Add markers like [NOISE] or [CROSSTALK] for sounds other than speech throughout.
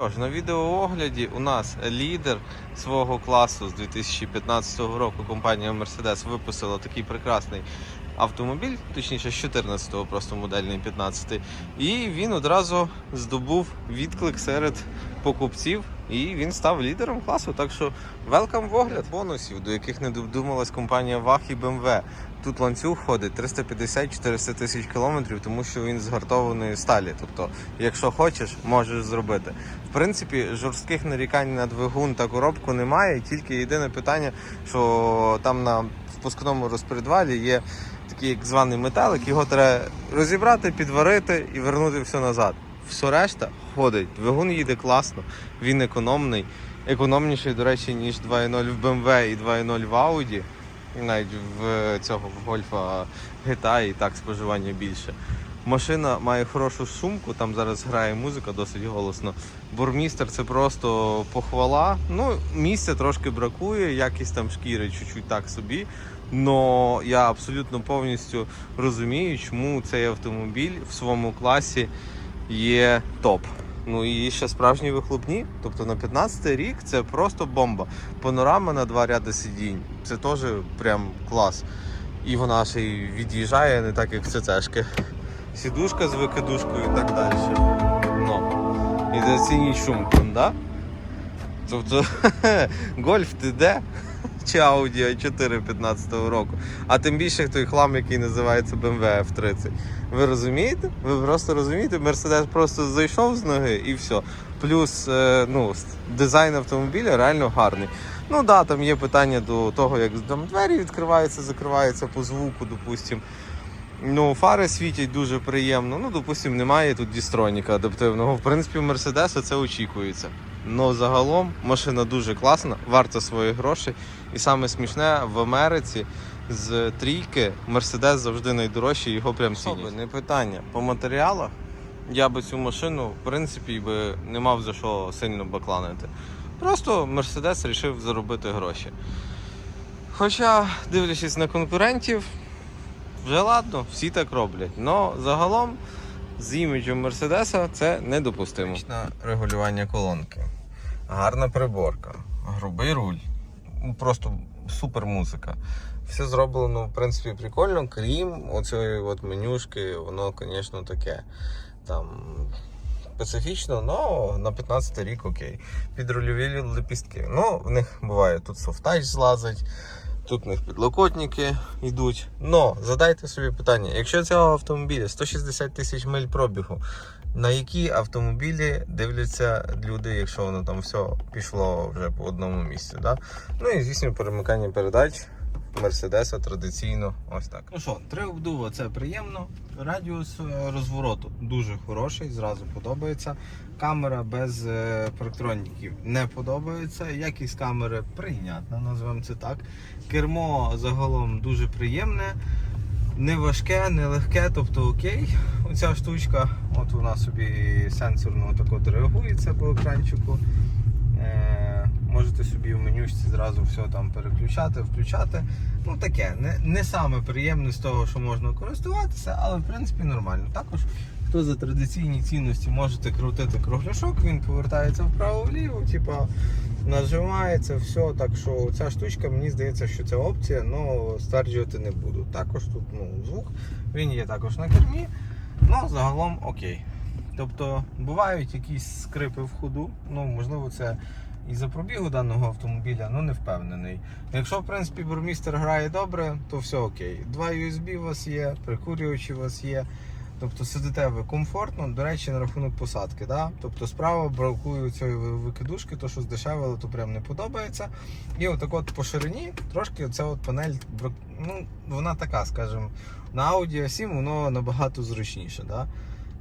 Тож, на відеоогляді у нас лідер свого класу з 2015 року компанія Mercedes випустила такий прекрасний автомобіль, точніше з 14-го просто модельний 15 І він одразу здобув відклик серед покупців. І він став лідером класу. Так що велкам в огляд бонусів, до яких не додумалась компанія VAG і BMW. Тут ланцюг ходить 350-400 тисяч кілометрів, тому що він з сталі. Тобто, якщо хочеш, можеш зробити. В принципі, жорстких нарікань на двигун та коробку немає. Тільки єдине питання, що там на впускному розпредвалі є такий як званий металик, його треба розібрати, підварити і вернути все назад. Все решта ходить. Двигун їде класно, він економний. Економніший, до речі, ніж 2.0 в BMW і 2.0 в Audi. Навіть в цього в гольфа GTA і так споживання більше. Машина має хорошу сумку, там зараз грає музика досить голосно. Бурмістер це просто похвала. Ну, місця трошки бракує, якість там шкіри чуть-чуть так собі. Но я абсолютно повністю розумію, чому цей автомобіль в своєму класі є топ. Ну і ще справжні вихлопні. Тобто на 15 рік це просто бомба. Панорама на два ряди сидінь. Це теж прям клас. І вона ще й від'їжджає не так, як ЦЦшки. Сідушка з викидушкою і так далі. Ну. І зацініть шум, да? Тобто [LAUGHS] гольф ти де? Чи Audi A4 15 року. А тим більше той хлам, який називається BMW F30. Ви розумієте? Ви просто розумієте, Мерседес просто зайшов з ноги і все. Плюс е, ну, дизайн автомобіля реально гарний. Ну да, там є питання до того, як там двері відкриваються, закриваються по звуку, допустимо. Ну, фари світять дуже приємно. Ну, допустимо, немає тут дістроніка адаптивного. В принципі, у Мерседеса це очікується. Ну, загалом машина дуже класна, варта своїх грошей. І саме смішне в Америці з трійки Мерседес завжди найдорожчий, його прям цінять. Не питання. По матеріалах я би цю машину, в принципі, би не мав за що сильно бакланити. Просто Мерседес вирішив заробити гроші. Хоча, дивлячись на конкурентів, вже ладно, всі так роблять. Но загалом з іміджем Мерседеса це недопустимо. Регулювання колонки. Гарна приборка, грубий руль. Ну, Просто супер музика. Все зроблено, в принципі, прикольно, крім оцієї от менюшки, воно, звісно, таке. Там специфічно, але на 15 рік окей. Підрульові лепістки. Ну, в них буває тут софтач злазить. Тут в них підлокотники йдуть. Но задайте собі питання: якщо цього автомобіля 160 тисяч миль пробігу, на які автомобілі дивляться люди, якщо воно там все пішло вже по одному місці? Да? Ну і звісно, перемикання передач. Мерседеса традиційно ось так. Ну що, три обдува це приємно. Радіус е, розвороту дуже хороший, зразу подобається. Камера без е, парктроніків не подобається. Якість камери прийнятна, назвемо це так. Кермо загалом дуже приємне, не важке, не легке, тобто окей. Оця штучка, от вона собі сенсорно так от реагується по екранчику. Можете собі в менюшці зразу все там переключати, включати. Ну таке, не, не саме приємне з того, що можна користуватися, але в принципі нормально. Також, хто за традиційні цінності можете крутити кругляшок, він повертається вправо-вліво, типа нажимається, все. Так що ця штучка, мені здається, що це опція, але стверджувати не буду. Також тут ну, звук, він є також на кермі, ну загалом окей. Тобто бувають якісь скрипи в ходу, ну можливо, це і за пробігу даного автомобіля, ну не впевнений. Якщо, в принципі, бурмістер грає добре, то все окей. Два USB у вас є, прикурювачі у вас є. Тобто сидите ви комфортно, до речі, на рахунок посадки. Да? Тобто справа бракує цієї викидушки, то що здешевили, то прям не подобається. І отак от по ширині трошки оця от панель, ну, вона така, скажімо, на Audi A7 воно набагато зручніше. Да?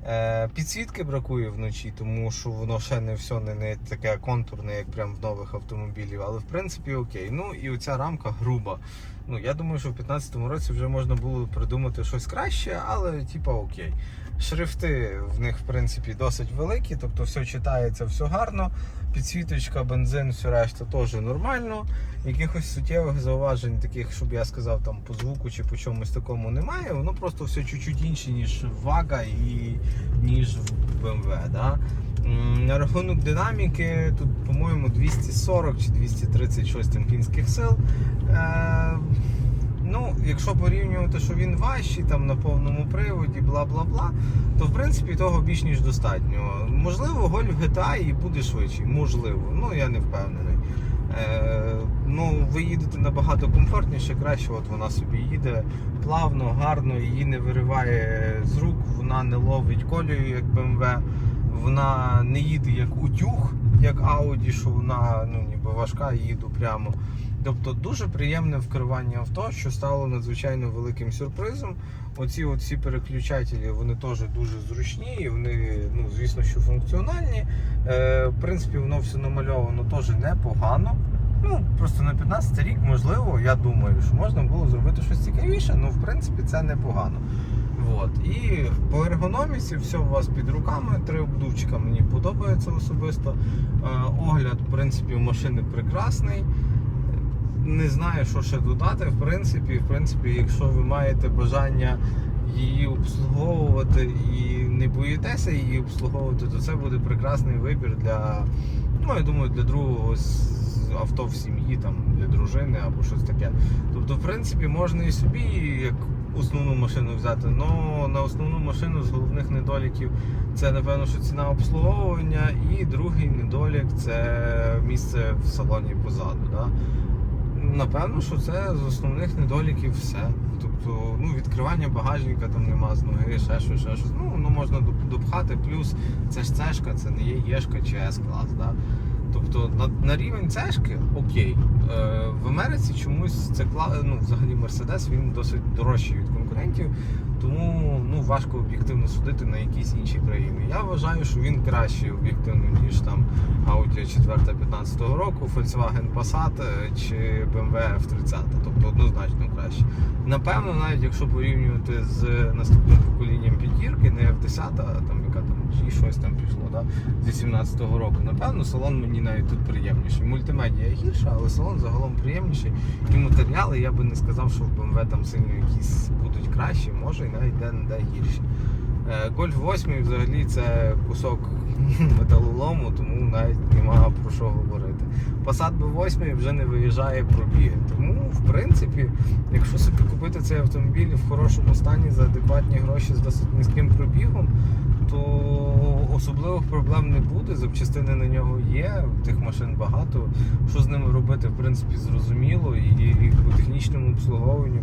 Е, підсвітки бракує вночі, тому що воно ще не все не, не таке контурне, як прям в нових автомобілів. Але в принципі окей. Ну і оця рамка груба. Ну я думаю, що в 2015 році вже можна було придумати щось краще, але типа окей. Шрифти в них в принципі досить великі, тобто все читається, все гарно. Підсвіточка, бензин, все решта теж нормально. Якихось суттєвих зауважень, таких, щоб я сказав, там по звуку чи по чомусь такому немає. Воно просто все чуть-чуть інше, ніж вага і ніж в BMW. Да? На рахунок динаміки, тут, по-моєму, 240 чи 230 щось там кінських сил. Ну, якщо порівнювати, що він важчий там на повному приводі, бла бла бла, то в принципі того більш ніж достатньо. Можливо, гольф GTA і буде швидший. Можливо, ну я не впевнений. Е, ну, ви їдете набагато комфортніше, краще. От вона собі їде плавно, гарно, її не вириває з рук, вона не ловить колію, як BMW, вона не їде як утюг, як Audi, що вона ну, ніби важка, їду прямо. Тобто дуже приємне вкривання авто, що стало надзвичайно великим сюрпризом. Оці оці переключателі вони теж дуже зручні, і вони, ну, звісно, що функціональні. Е, в принципі, воно все намальовано теж непогано. Ну, просто на 15 рік, можливо, я думаю, що можна було зробити щось цікавіше, ну, в принципі, це непогано. От. І по ергономіці все у вас під руками. Три обдувчика мені подобається особисто. Е, огляд, в принципі, у машини прекрасний. Не знаю, що ще додати. В принципі, в принципі, якщо ви маєте бажання її обслуговувати і не боїтеся її обслуговувати, то це буде прекрасний вибір для, ну я думаю, для другого авто в сім'ї, там для дружини або щось таке. Тобто, в принципі, можна і собі як основну машину взяти. але на основну машину з головних недоліків це напевно, що ціна обслуговування, і другий недолік це місце в салоні позаду. Да? Напевно, що це з основних недоліків все. Тобто, ну, відкривання багажника там нема з ноги, ще щось, ще щось. Ну, ну можна допхати, плюс це ж цешка, це не є Єшка чи С-клас. Да? Тобто на, на рівень цешки окей. Е, в Америці чомусь це клас, ну, взагалі Мерседес він досить дорожчий від конкурентів, тому ну, важко об'єктивно судити на якісь інші країни. Я вважаю, що він кращий об'єктивно, ніж там Audi 4 15 року, Volkswagen Passat е, чи BMW F30, тобто однозначно краще. Напевно, навіть якщо порівнювати з наступним поколінням п'ятірки, не F10, а там яка там і щось там пішло, да, зі 17-го року, напевно, салон мені навіть тут приємніший. Мультимедіа гірша, але салон загалом приємніший. І матеріали я би не сказав, що в BMW там сильно якісь будуть кращі, може і навіть де-не-де гірші. Е, Golf 8 взагалі це кусок [LAUGHS] металолому, тому навіть нема про що говорити. Passat B8 вже не виїжджає пробіги. Тому, в принципі, якщо собі купити цей автомобіль в хорошому стані за адекватні гроші з досить низьким пробігом, то особливих проблем не буде. Запчастини на нього є, тих машин багато. Що з ними робити, в принципі, зрозуміло. І по технічному обслуговуванню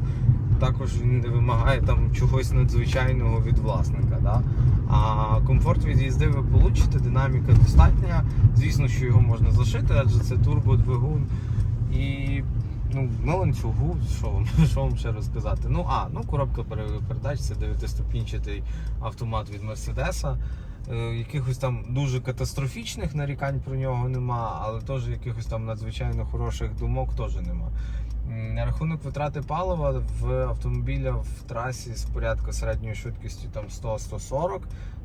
також не вимагає там чогось надзвичайного від власника. Да? А комфорт від їзди ви получите, динаміка достатня. Звісно, що його можна зашити, адже це турбодвигун. І ну, на ланцюгу, що вам, [LAUGHS] що вам ще розказати? Ну, а, ну коробка передач, це 9-ступінчатий автомат від Мерседеса. Е, Якихось там дуже катастрофічних нарікань про нього нема, але теж якихось там надзвичайно хороших думок теж нема. На рахунок витрати палива в автомобіля в трасі з порядку середньою швидкістю там 100-140.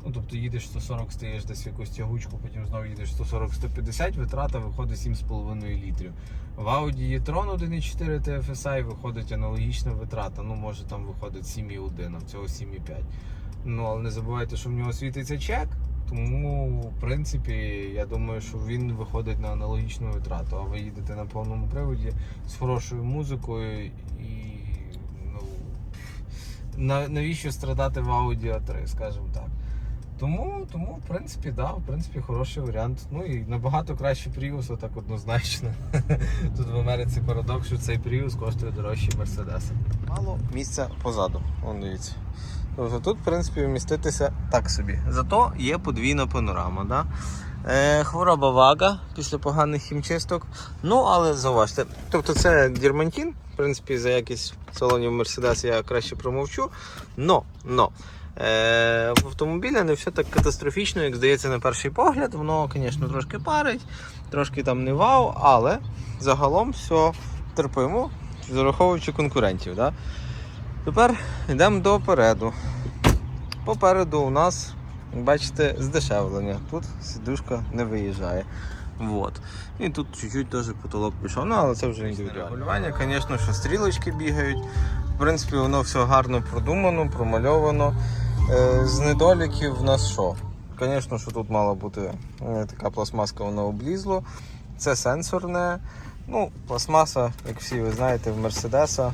Ну, тобто їдеш 140, стаєш десь в якусь тягучку, потім знову їдеш 140-150, витрата виходить 7,5 літрів. В Audi e-tron 1.4 TFSI виходить аналогічна витрата. Ну, може там виходить 7,1, а цього 7,5. Ну, але не забувайте, що в нього світиться чек. Тому, в принципі, я думаю, що він виходить на аналогічну витрату. А ви їдете на повному приводі з хорошою музикою і ну, навіщо страдати в Audi A3, скажімо так. Тому, тому, в принципі, да, в принципі, хороший варіант. Ну і набагато краще Prius, так однозначно. [LAUGHS] Тут в Америці парадокс, що цей Prius коштує дорожче Мерседеса. Мало місця позаду. Вон дивіться. Тобто тут, в принципі, вміститися так собі. Зато є подвійна панорама. Да? Е, хвороба вага після поганих хімчисток. Ну, але зауважте. Тобто це дірмантін. В принципі, за якість салонів Mercedes я краще промовчу. Но, но. Е, в автомобілі не все так катастрофічно, як здається на перший погляд. Воно, звісно, трошки парить, трошки там не вау, але загалом все терпимо, зараховуючи конкурентів. Да? Тепер йдемо допереду. Попереду у нас, як бачите, здешевлення. Тут сідушка не виїжджає. Вот. І тут чуть-чуть теж потолок пішов, ну але це вже індивідуальне. Регулювання, звісно, що стрілочки бігають. В принципі, воно все гарно продумано, промальовано. Е, з недоліків в нас що? звісно, що тут мала бути е, така пластмаска, вона облізло. Це сенсорне. Ну, пластмаса, як всі ви знаєте, в Мерседеса.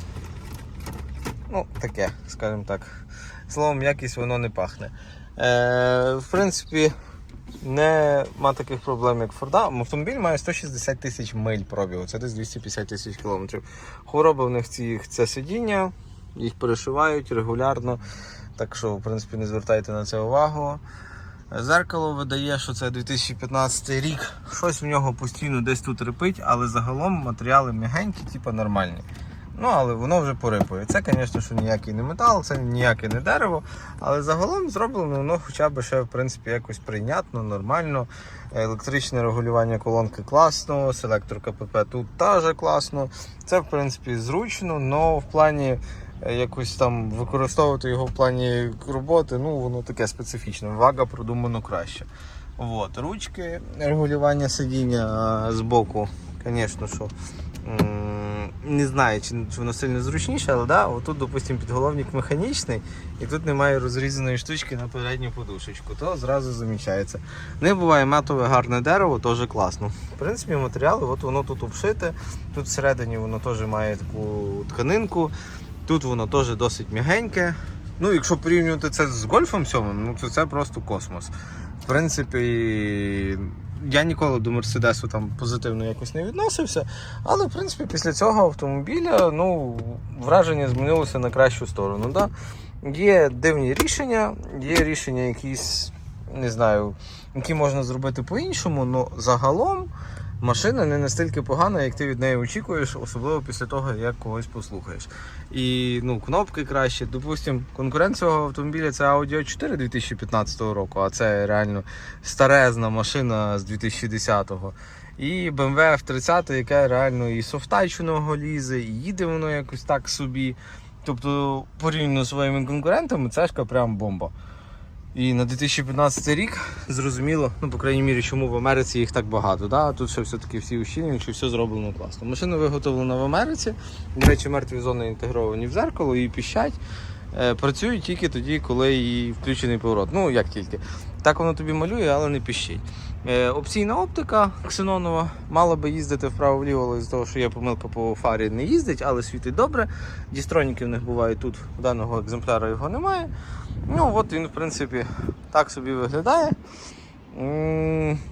Ну, таке, скажімо так. Словом, якість воно не пахне. Е, в принципі, нема таких проблем, як Форда. Автомобіль має 160 тисяч миль пробігу, це десь 250 тисяч кілометрів. Хвороба в них ці, це сидіння, їх перешивають регулярно. Так що, в принципі, не звертайте на це увагу. Зеркало видає, що це 2015 рік. Щось в нього постійно десь тут рипить, але загалом матеріали м'ягенькі, типу нормальні. Ну, але воно вже порипує. Це, звісно, що ніякий не метал, це ніяке не дерево. Але загалом зроблено воно хоча б ще в принципі якось прийнятно, нормально. Електричне регулювання колонки класно, селектор КПП тут теж класно. Це в принципі зручно, але в плані е, якось там використовувати його в плані роботи, ну воно таке специфічне. Вага продумано краще. От, ручки регулювання сидіння з боку, звісно, що. Не знаю, чи, воно сильно зручніше, але да, отут, допустимо, підголовник механічний, і тут немає розрізаної штучки на передню подушечку, то зразу замічається. Не буває матове гарне дерево, теж класно. В принципі, матеріали, от воно тут обшите, тут всередині воно теж має таку тканинку, тут воно теж досить м'ягеньке. Ну, якщо порівнювати це з гольфом сьомим, ну то це просто космос. В принципі, я ніколи до Мерседесу там позитивно якось не відносився. Але в принципі після цього автомобіля ну, враження змінилося на кращу сторону. Да? Є дивні рішення, є рішення якісь, не знаю, які можна зробити по-іншому, але загалом машина не настільки погана, як ти від неї очікуєш, особливо після того, як когось послухаєш. І ну, кнопки краще. Допустим, конкурент цього автомобіля це Audi 4 2015 року, а це реально старезна машина з 2010-го. І BMW F30, яке реально і софтайченого лізе, і їде воно якось так собі. Тобто, порівняно з своїми конкурентами, цешка прям бомба. І на 2015 рік зрозуміло, ну, по крайній мірі, чому в Америці їх так багато. Да? Тут ще все-таки всі ущільнені, що все зроблено класно. Машина виготовлена в Америці. До речі, мертві зони інтегровані в зеркало і піщать. Е, Працюють тільки тоді, коли і включений поворот. Ну, як тільки. Так воно тобі малює, але не піщить. Е, опційна оптика ксенонова мала би їздити вправо-вліво, але з того, що є помилка по фарі, не їздить, але світить добре. Дістроніки в них бувають тут, у даного екземпляра його немає. Ну, от він, в принципі, так собі виглядає.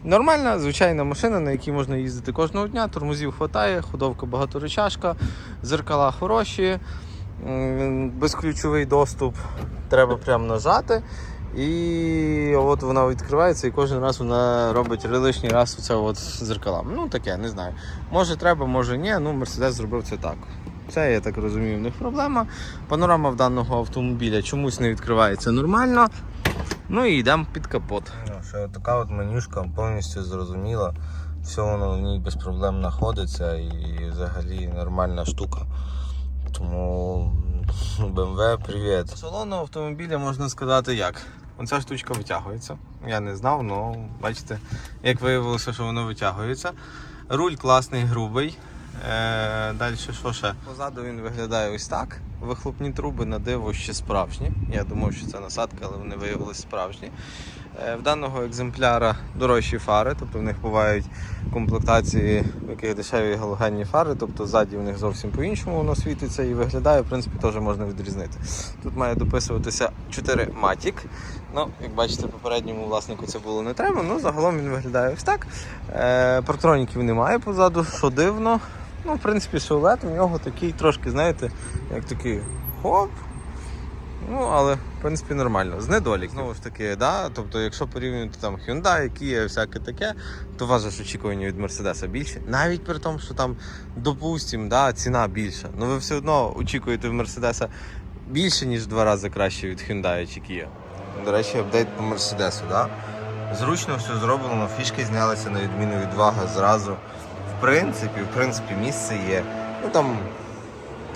Нормальна, звичайна машина, на якій можна їздити кожного дня. Тормозів вистачає, ходовка багаторечашка, зеркала хороші, безключовий доступ треба прямо нажати. І от вона відкривається і кожен раз вона робить лишній раз оце от зеркалами. Ну таке, не знаю. Може треба, може ні. Ну, Мерседес зробив це так. Це, я так розумію, в них проблема. Панорама в даного автомобіля чомусь не відкривається нормально. Ну і йдемо під капот. Ну, що така от менюшка повністю зрозуміла. Все воно в ній без проблем знаходиться і взагалі нормальна штука. BMW, привіт. Салону автомобіля можна сказати як. Оця штучка витягується. Я не знав, але бачите, як виявилося, що воно витягується. Руль класний, грубий. Е, далі що ще? Позаду він виглядає ось так. Вихлопні труби на диво ще справжні. Я думав, що це насадка, але вони виявилися справжні. Е, в даного екземпляра дорожчі фари, тобто в них бувають комплектації, в яких дешеві галогенні фари, тобто ззаді в них зовсім по-іншому воно світиться і виглядає, в принципі, теж можна відрізнити. Тут має дописуватися 4 Matic. Ну, як бачите, попередньому власнику це було не треба, ну загалом він виглядає ось так. Е, Парктроніків немає позаду, що дивно. Ну, в принципі, силует у нього такий трошки, знаєте, як такий хоп. Ну, але в принципі нормально. З недолік. Знову ж таки, да? тобто, якщо порівнювати там Hyundai, Kia, всяке таке, то вас очікування від Мерседеса більше. Навіть при тому, що там, допустимо, да, ціна більша. Ну ви все одно очікуєте в Мерседеса більше, ніж в два рази краще від Hyundai чи Kia. До речі, апдейт по Мерседесу, да? Зручно все зроблено, фішки знялися на відміну від вага зразу. В принципі, в принципі, місце є. Ну там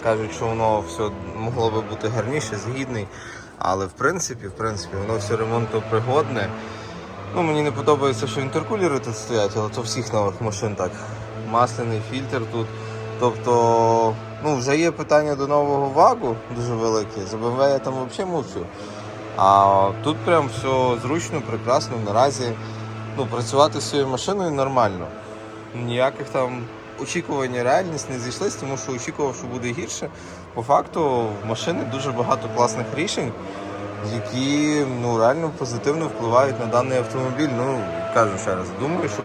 кажуть, що воно все могло би бути гарніше, згідний. Але в принципі, в принципі, воно все ремонтопригодне. Ну, мені не подобається, що інтеркулери тут стоять, але то всіх нових машин так. Масляний фільтр тут. Тобто, ну, вже є питання до нового вагу дуже велике. За BMW я там взагалі мовчу. А тут прям все зручно, прекрасно. Наразі ну, працювати з цією машиною нормально. Ніяких там очікувань і реальність не зійшлись, тому що очікував, що буде гірше. По факту в машини дуже багато класних рішень, які ну, реально позитивно впливають на даний автомобіль. Ну, кажу ще раз, думаю, що